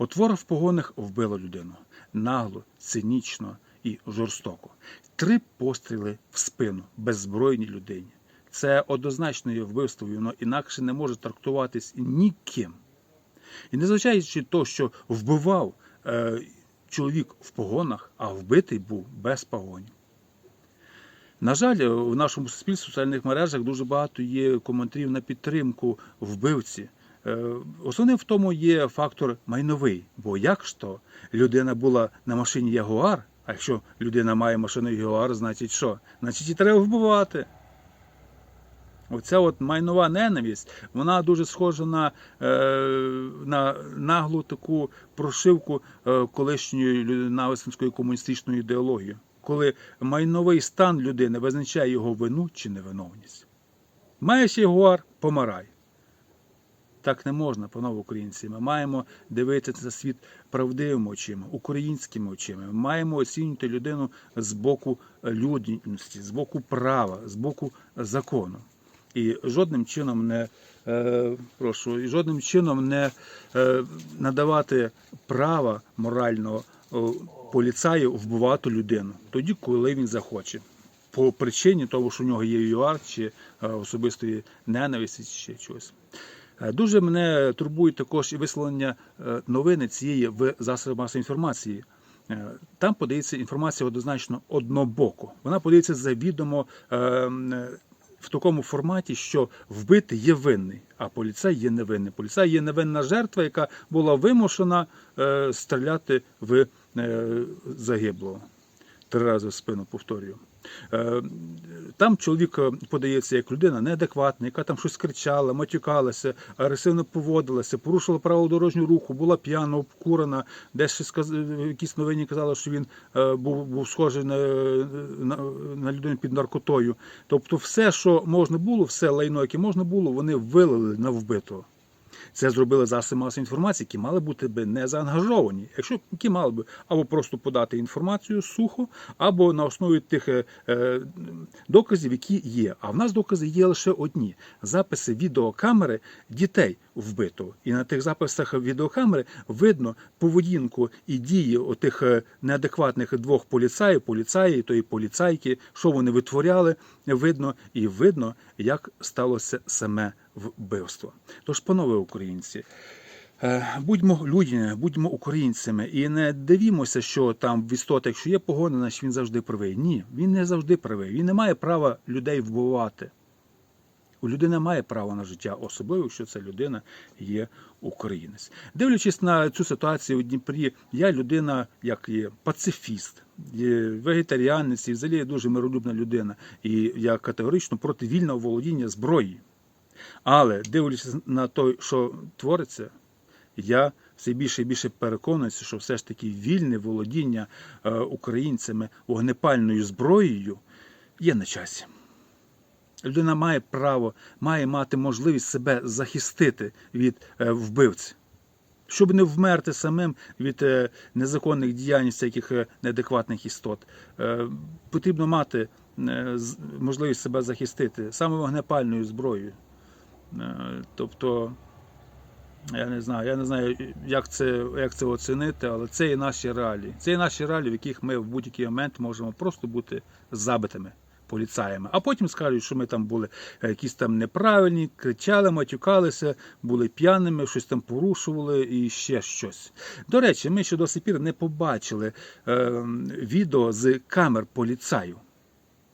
Потвора в погонах вбила людину нагло, цинічно і жорстоко. Три постріли в спину беззбройній людині. Це однозначно є вбивство, воно інакше не може трактуватись ніким. І незважаючи то, що вбивав е, чоловік в погонах, а вбитий був без погонів. На жаль, в нашому суспільстві в соціальних мережах дуже багато є коментарів на підтримку вбивці. Е, Основним в тому є фактор майновий, бо як ж людина була на машині Ягуар, а якщо людина має машину Ягуар, значить що? Значить і треба вбивати. Оця от майнова ненависть, вона дуже схожа на, е, на наглу таку прошивку е, колишньої навесницької комуністичної ідеології, коли майновий стан людини визначає його вину чи невиновність. Маєш ягуар, помирай. Так не можна, панове українці. Ми маємо дивитися на світ правдивими очима, українськими очима. Ми маємо оцінювати людину з боку людяності, з боку права, з боку закону. І жодним чином не е, прошу, і жодним чином не е, надавати права морального о, поліцаю вбивати людину тоді, коли він захоче. По причині того, що у нього є ЮАР чи е, особистої ненависті, чи чогось. Е, Дуже мене турбує також і висловлення е, новини цієї в засобах масової інформації. Е, Там подається інформація однозначно однобоко. Вона подається завідомо в такому форматі, що вбитий є винний, а поліцай є невинний. Поліцай є невинна жертва, яка була вимушена стріляти в загиблого. Три рази в спину повторюю. Е, Там чоловік подається як людина неадекватна, яка там щось кричала, матюкалася, агресивно поводилася, порушила правила дорожнього руху, була п'яна, обкурена, десь ще сказ... в якійсь новині казала, що він е, був, був схожий на, на, на людину під наркотою. Тобто, все, що можна було, все лайно, яке можна було, вони вилили на вбитого. Це зробили засоби масової інформації, які мали бути би не заангажовані, якщо які мали би або просто подати інформацію сухо, або на основі тих е, е, доказів, які є. А в нас докази є лише одні: записи відеокамери дітей вбитого. І на тих записах відеокамери видно поведінку і дії отих е, неадекватних двох поліцаїв, поліцаї тої поліцайки, що вони витворяли, видно і видно, як сталося саме вбивство. Тож, панове українці. е, Будьмо людьми, будьмо українцями і не дивімося, що там в істоті, якщо є погона, значить він завжди правий. Ні, він не завжди правий. Він не має права людей вбивати. У людини має право на життя, особливо, якщо ця людина є українець. Дивлячись на цю ситуацію у Дніпрі, я людина, як є пацифіст, вегетаріанець і взагалі дуже миролюбна людина. І я категорично проти вільного володіння зброї. Але дивлячись на те, що твориться, я все більше і більше переконуюся, що все ж таки вільне володіння е, українцями вогнепальною зброєю є на часі. Людина має право, має мати можливість себе захистити від е, вбивці. Щоб не вмерти самим від е, незаконних діянь всяких неадекватних істот, потрібно мати можливість себе захистити саме вогнепальною зброєю. Е, Тобто, я не знаю, я не знаю, як це, як це оцінити, але це і наші реалії. Це і наші реалії, в яких ми в будь-який момент можемо просто бути забитими поліцаями. А потім скажуть, що ми там були е, якісь там неправильні, кричали, матюкалися, були п'яними, щось там порушували і ще щось. До речі, ми ще до сих пір не побачили е, відео з камер поліцаю.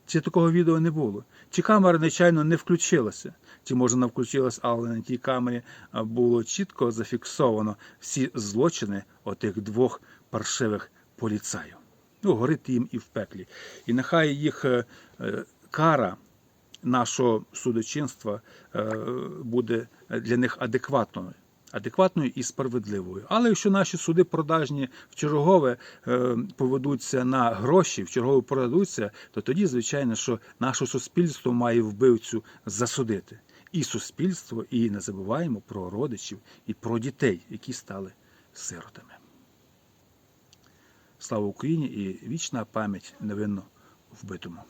Чи такого відео не було? Чи камера, звичайно, не включилася? Чи може вона включилась, але на тій камері було чітко зафіксовано всі злочини отих двох паршивих поліцаїв. Ну, горить їм і в пеклі. І нехай їх е, е, кара нашого судочинства е, буде для них адекватною. Адекватною і справедливою. Але якщо наші суди продажні в чергове е, поведуться на гроші, в чергове продадуться, то тоді, звичайно, що наше суспільство має вбивцю засудити. І суспільство, і не забуваємо про родичів і про дітей, які стали сиротами. Слава Україні і вічна пам'ять невинно вбитому.